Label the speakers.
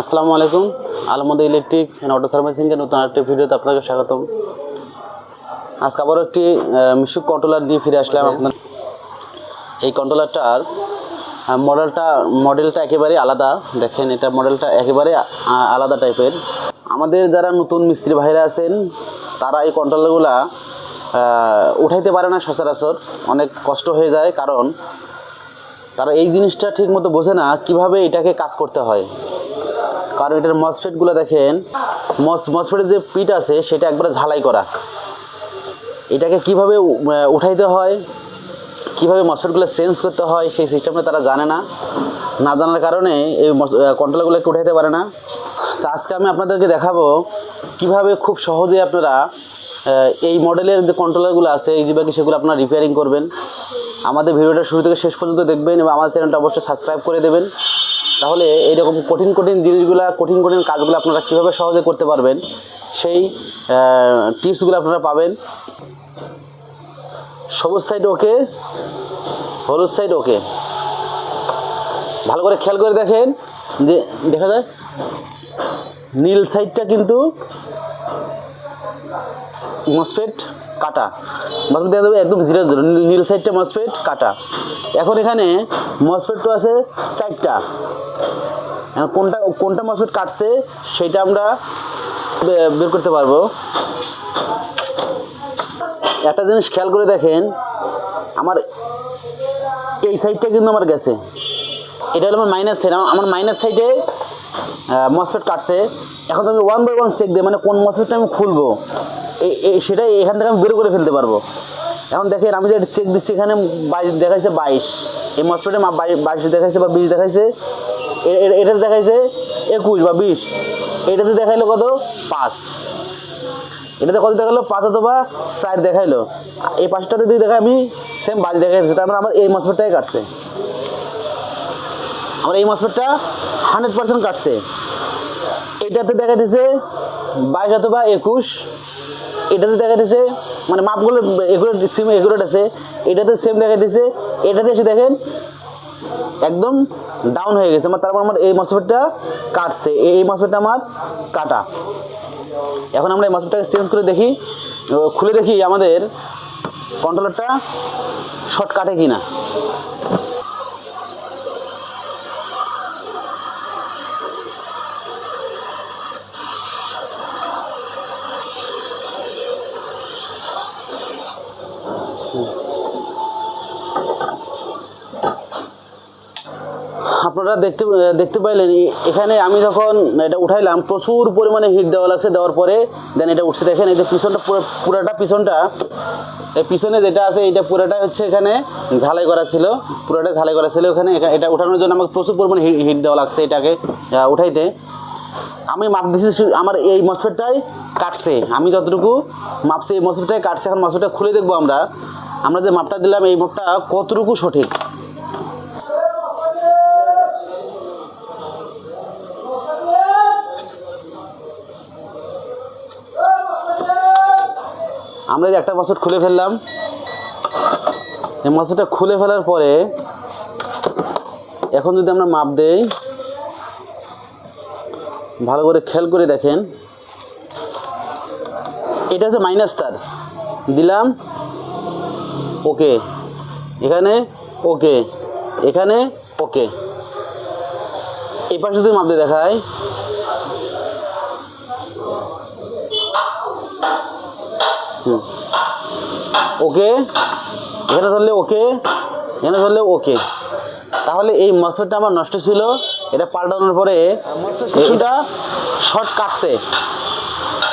Speaker 1: আসসালামু আলাইকুম আলমদ ইলেকট্রিক অ্যান্ড অটো সার্ভিসিংয়ের নতুন আরেকটি ভিডিওতে আপনাকে স্বাগতম। আজকে আবারও একটি মিশুক কন্ট্রোলার দিয়ে ফিরে আসলাম আপনার এই কন্ট্রোলারটার মডেলটা মডেলটা একেবারে আলাদা। দেখেন, এটা মডেলটা একেবারে আলাদা টাইপের আমাদের যারা নতুন মিস্ত্রি ভাইরা আছেন, তারা এই কন্ট্রোলারগুলা উঠাইতে পারে না সচরাচর। অনেক কষ্ট হয়ে যায়, কারণ তারা এই জিনিসটা ঠিক মতো বোঝে না কীভাবে এটাকে কাজ করতে হয়। কারণ এটার মসফেটগুলো দেখেন, মস, মসফেটের যে পিট আছে, সেটা একবারে ঝালাই করা। এটাকে কীভাবে উঠাইতে হয়, কীভাবে মসফেটগুলো চেঞ্জ করতে হয়, সেই সিস্টেমটা তারা জানে না। না জানার কারণে এই কন্ট্রোলগুলোকে উঠাইতে পারে না। তো আজকে আমি আপনাদেরকে দেখাবো কীভাবে খুব সহজে আপনারা এই মডেলের যে কন্ট্রোলারগুলো আছে, এই জিবাকে সেগুলো আপনারা রিপেয়ারিং করবেন। আমাদের ভিডিওটা শুরু থেকে শেষ পর্যন্ত দেখবেন এবং আমার চ্যানেলটা অবশ্যই সাবস্ক্রাইব করে দেবেন। তাহলে এইরকম কঠিন কঠিন জিনিসগুলা, কঠিন কঠিন কাজগুলো আপনারা কীভাবে সহজে করতে পারবেন, সেই টিপসগুলো আপনারা পাবেন। সবুজ সাইড ওকে হলুদ সাইড ওকে ভালো করে খেয়াল করে দেখেন যে, দেখা যায়, নীল সাইডটা কিন্তু মসফেট কাটা। মসফেট দেখা যাবে একদম জিরো জিরো নীল সাইডটা মসফেট কাটা। এখন এখানে মসফেট তো আছে চারটা। কোনটা কোনটা মসফেট কাটছে সেটা আমরা বের করতে পারব। একটা জিনিস খেয়াল করে দেখেন, আমার এই সাইডটা কিন্তু আমার গেছে। এটা হলো আমার মাইনাস সাইড আমার মাইনাস সাইডে মসফেট কাটছে। এখন তো আমি ওয়ান বাই ওয়ান চেক দিই মানে কোন মসফেটটা আমি খুলবো এই- সেটাই এখান থেকে আমি বের করে ফেলতে পারব। এখন দেখেন আমি যে চেক দিচ্ছি এখানে বাইশ দেখাইছে বাইশ। এই মসফেটে বাইশ দেখাইছে বা বিশ দেখাইছে এটাতে দেখাইছে একুশ বা বিশ। এটাতে দেখাইলো কত? পাঁচ। এটাতে কত দেখাল পাঁচ অথবা চার দেখাইলো। এই পাঁচটাতে যদি দেখা আমি সেম বাজ দেখাইছে তারপরে আমার এই মসফেটটাই কাটছে। আমার এই মসফেটটা হান্ড্রেড পার্সেন্ট কাটছে। এটাতে দেখা দিছে বাইশ অথবা একুশ। এটাতে দেখা দিছে মানে মাপগুলো একুরেট সিম একুরেট আছে। এটাতে সেম দেখা দিছে। এটাতে এসে দেখেন, একদম ডাউন হয়ে গেছে। আমার তারপর আমার এই মসফেটটা কাটছে। এই- মসফেটটা আমার কাটা। এখন আমরা এই মসফেটটাকে চেঞ্জ করে দেখি খুলে দেখি আমাদের কন্ট্রোলারটা শর্ট কাটে কি না আপনারা দেখতে দেখতে পাইলেন এখানে আমি যখন এটা উঠাইলাম, প্রচুর পরিমাণে হিট দেওয়া লাগছে, দেওয়ার পরে দেন এটা উঠছে। দেখেন, এই যে পিছনটা, পুরো, পুরাটা পিছনটা, এই পিছনে যেটা আছে এটা পুরোটা হচ্ছে এখানে ঝালাই করা ছিল। পুরোটা ঝালাই করা ছিল এখানে। এটা উঠানোর জন্য আমাকে প্রচুর পরিমাণে হিট দেওয়া লাগছে এটাকে উঠাইতে। আমি মাপ দিছি আমার এই মসফেটটাই কাটছে। আমি যতটুকু মাপছি এই মসফেটটাই কাটছে। এখন মসফেটটা খুলে দেখব আমরা। আমরা যে মাপটা দিলাম, এই মাপটা কতটুকু সঠিক? আমরা যে একটা মাসুট খুলে ফেললাম। এই মাসুটটা খুলে ফেলার পরে এখন যদি আমরা মাপ দেই, ভালো করে খেয়াল করে দেখেন। এটা হচ্ছে মাইনাস তার। দিলাম। ওকে। এখানে ওকে। এখানে ওকে। এই পাশে যদি মাপ দিয়ে দেখায়। ওকে। এখানে ধরলে ওকে। এখানে ধরলে ওকে। তাহলে এই মসফেটটা আমার নষ্ট ছিল। এটা পাল্টানোর পরে এটা শর্ট কাটছে।